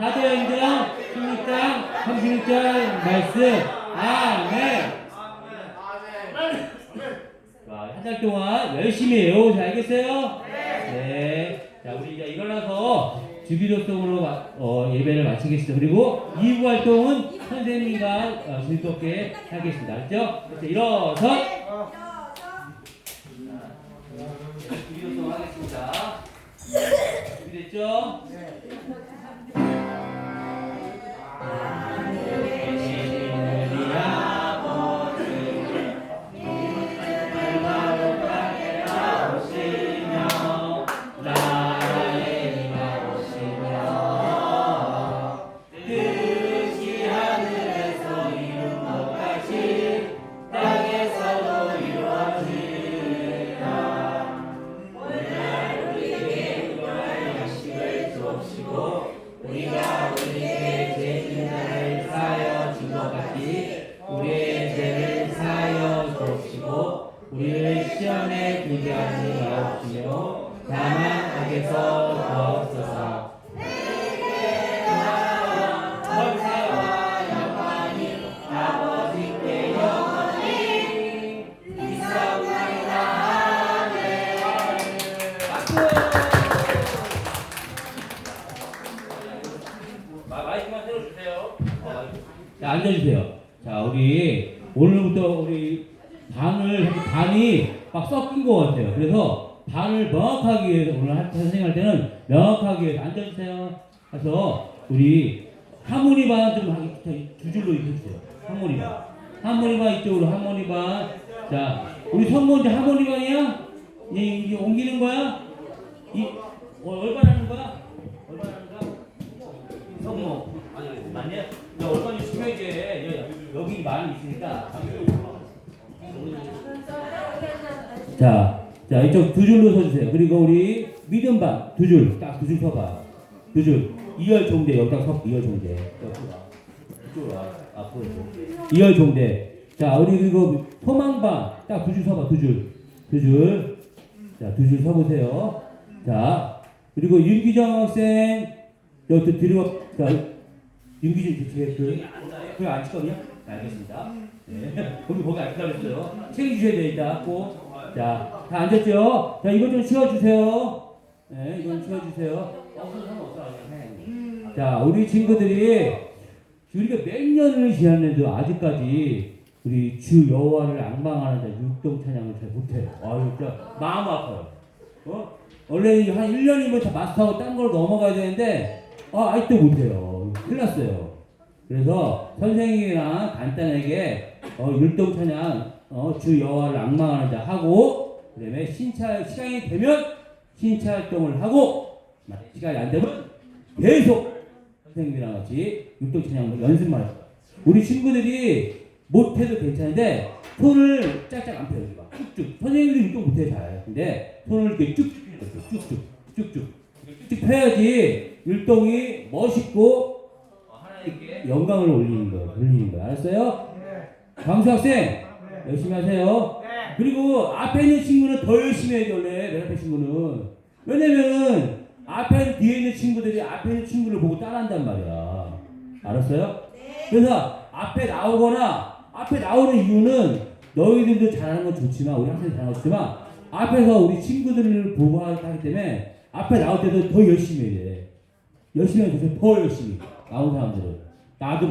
사도 행정 16장 36절 말씀. 아멘. 자, 한달 동안 열심히 외우자 알겠어요? 네. 자, 우리 이제 일어나서 주기도성으로 마- 어, 예배를 마치겠습니다. 그리고 2부 활동은 선생님과 어, 즐겁게 하겠습니다. 알죠? 일어서 시험에 들게 하지 마옵시며 다만 악에서 구하옵소서. 자, 앉아주세요. 자, 우리 오늘부터 우리 반을 반이 막 섞인 것 같아요. 그래서 반을 명확하게 위해서 오늘 할- 선생님 할 때는 명확하게 위해서 앉아주세요. 그래서 우리 하모니 반좀 하기 두 줄로 입혀주세요. 하모니 반. 하모니 반 이쪽으로 하모니 반. 자, 우리 성모 이제 하모니 반이야? 이제 이제 옮기는 거야? 이 어, 얼마나 하는 거야? 얼마나 하는 거야? 성모 아니 아니 맞냐? 야 얼마나 중요하게 여기 많이 있으니까 자, 자 이쪽 두 줄로 서주세요. 그리고 우리 믿음반 두 줄, 딱 두 줄 서봐. 두 줄. 이열 종대 여기다 서 이열 종대. 옆으로 와. 이쪽으로 와. 앞으로. 이열 종대. 자, 우리 그리고 소망반 딱두 줄 서봐. 두 줄. 두 줄. 자, 두 줄 서보세요. 자, 그리고 윤기정 학생 여기 들어 자, 윤기정 뒤에 그 그게 안 찍거든요. 네, 알겠습니다. 네. 거기 거기 안 찍어졌어요. 챙겨주셔야 되니까 꼭. 자, 다 앉았죠? 자, 이거 좀 치워주세요. 네, 좀 치워주세요. 어떡하냐. 자, 우리 친구들이 우리가 몇 년을 지났는데도 아직까지 우리 주 여호와를 앙망하는 자 육동 찬양을 잘 못해요. 아유, 진짜 마음 아파요. 어? 원래 한 1년이면 다 마스터하고 딴 걸로 넘어가야 되는데 아, 아직도 못해요. 큰일 났어요. 그래서 선생님이랑 간단하게 어, 율동 찬양 어, 주 여호와를 악망하는 자 하고 그다음에 신차 시간이 되면 신차 활동을 하고 시간이 안 되면 계속 선생님이랑 같이 율동 찬양 연습만 해요. 우리 친구들이 못해도 괜찮은데 손을 짝짝 안 펴요. 막 쭉쭉. 선생님들이 율동 못해 잘. 근데 손을 이렇게 쭉쭉 쭉쭉 쭉쭉 쭉쭉 펴야지 율동이 멋있고 하나님께 영광을 올리는 거예요. 올리는 거예요. 알았어요? 강수 학생 열심히 하세요. 그리고 앞에 있는 친구는 더 열심히 해야 돼 원래 맨 앞에 친구는 왜냐면은 앞에 뒤에 있는 친구들이 앞에 있는 친구를 보고 따라한단 말이야. 알았어요? 그래서 앞에 나오거나 앞에 나오는 이유는 너희들도 잘하는 건 좋지만 우리 학생이 잘하는 건 좋지만 앞에서 우리 친구들을 보고 하기 때문에 앞에 나올 때도 더 열심히 해야 돼. 열심히 돼. 더 열심히 나온 사람들은 나도